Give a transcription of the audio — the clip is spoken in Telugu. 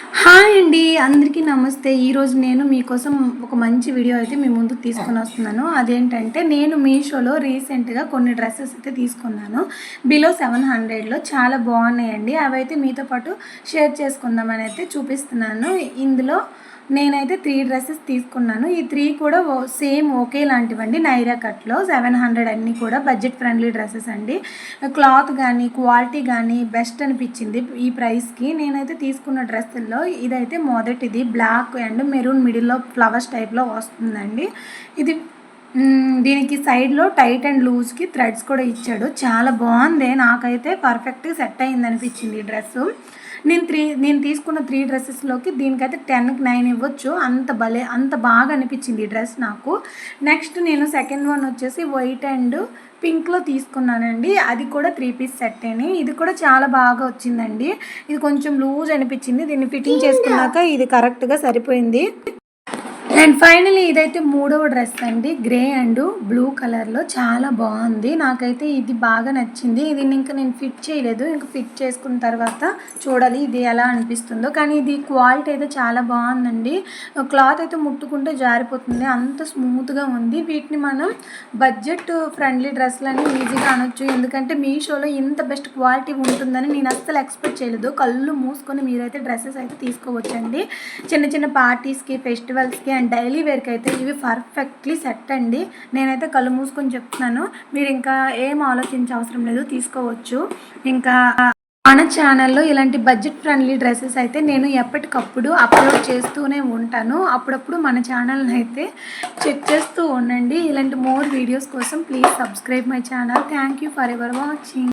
హాయ్ అండి అందరికీ నమస్తే. ఈరోజు నేను మీకోసం ఒక మంచి వీడియో అయితే మీ ముందుకు తీసుకొని వస్తున్నాను. అదేంటంటే నేను మీషోలో రీసెంట్గా కొన్ని డ్రెస్సెస్ అయితే తీసుకున్నాను. బిలో సెవెన్ హండ్రెడ్లో చాలా బాగున్నాయండి. అవి అయితే మీతో పాటు షేర్ చేసుకుందామని అయితే చూపిస్తున్నాను. ఇందులో నేనైతే త్రీ డ్రెస్సెస్ తీసుకున్నాను. ఈ త్రీ కూడా ఓ- సేమ్ ఒకే లాంటివండి. నైరా కట్లో సెవెన్ హండ్రెడ్ అన్నీ కూడా బడ్జెట్ ఫ్రెండ్లీ డ్రెస్సెస్ అండి. క్లాత్ కానీ క్వాలిటీ కానీ బెస్ట్ అనిపించింది ఈ ప్రైస్కి నేనైతే తీసుకున్న డ్రెస్సుల్లో ఇదైతే మొదటిది. బ్లాక్ అండ్ మెరూన్ మిడిల్లో ఫ్లవర్స్ టైప్లో వస్తుందండి. ఇది దీనికి సైడ్లో టైట్ అండ్ లూజ్కి థ్రెడ్స్ కూడా ఇచ్చాడు. చాలా బాగుంది. నాకైతే పర్ఫెక్ట్గా సెట్ అయింది అనిపించింది ఈ డ్రెస్సు. నేను త్రీ నేను తీసుకున్న త్రీ డ్రెస్సెస్లోకి దీనికైతే టెన్కి నైన్ ఇవ్వచ్చు. అంత భలే అంత బాగా అనిపించింది ఈ డ్రెస్ నాకు. నెక్స్ట్ నేను సెకండ్ వన్ వచ్చేసి వైట్ అండ్ పింక్లో తీసుకున్నానండి. అది కూడా త్రీ పీస్ సెట్ అని ఇది కూడా చాలా బాగా వచ్చిందండి. ఇది కొంచెం లూజ్ అనిపించింది. దీన్ని ఫిట్టింగ్ చేసుకున్నాక ఇది కరెక్ట్గా సరిపోయింది. అండ్ ఫైనలీ ఇదైతే మూడవ డ్రెస్ అండి. గ్రే అండ్ బ్లూ కలర్లో చాలా బాగుంది. నాకైతే ఇది బాగా నచ్చింది. ఇది ఇంకా నేను ఫిట్ చేయలేదు. ఇంకా ఫిట్ చేసుకున్న తర్వాత చూడాలి ఇది ఎలా అనిపిస్తుందో. కానీ ఇది క్వాలిటీ అయితే చాలా బాగుందండి. క్లాత్ అయితే ముట్టుకుంటే జారిపోతుంది. అంత స్మూత్గా ఉంది. వీటిని మనం బడ్జెట్ ఫ్రెండ్లీ డ్రెస్లని ఈజీగా అనొచ్చు. ఎందుకంటే మీషోలో ఇంత బెస్ట్ క్వాలిటీ ఉంటుందని నేను అస్సలు ఎక్స్పెక్ట్ చేయలేదు. కళ్ళు మూసుకొని మీరైతే డ్రెస్సెస్ అయితే తీసుకోవచ్చండి. చిన్న చిన్న పార్టీస్కి ఫెస్టివల్స్కి అండ్ డైలీ వేర్కి అయితే ఇవి పర్ఫెక్ట్లీ సెట్ అండి. నేనైతే కళ్ళు మూసుకొని చెప్తున్నాను. మీరు ఇంకా ఏం ఆలోచించే అవసరం లేదు తీసుకోవచ్చు. ఇంకా మన ఛానల్లో ఇలాంటి బడ్జెట్ ఫ్రెండ్లీ డ్రెస్సెస్ అయితే నేను ఎప్పటికప్పుడు అప్లోడ్ చేస్తూనే ఉంటాను. అప్పుడప్పుడు మన ఛానల్ని అయితే చెక్ చేస్తూ ఉండండి. ఇలాంటి మోర్ వీడియోస్ కోసం please subscribe my channel. Thank you for ever watching.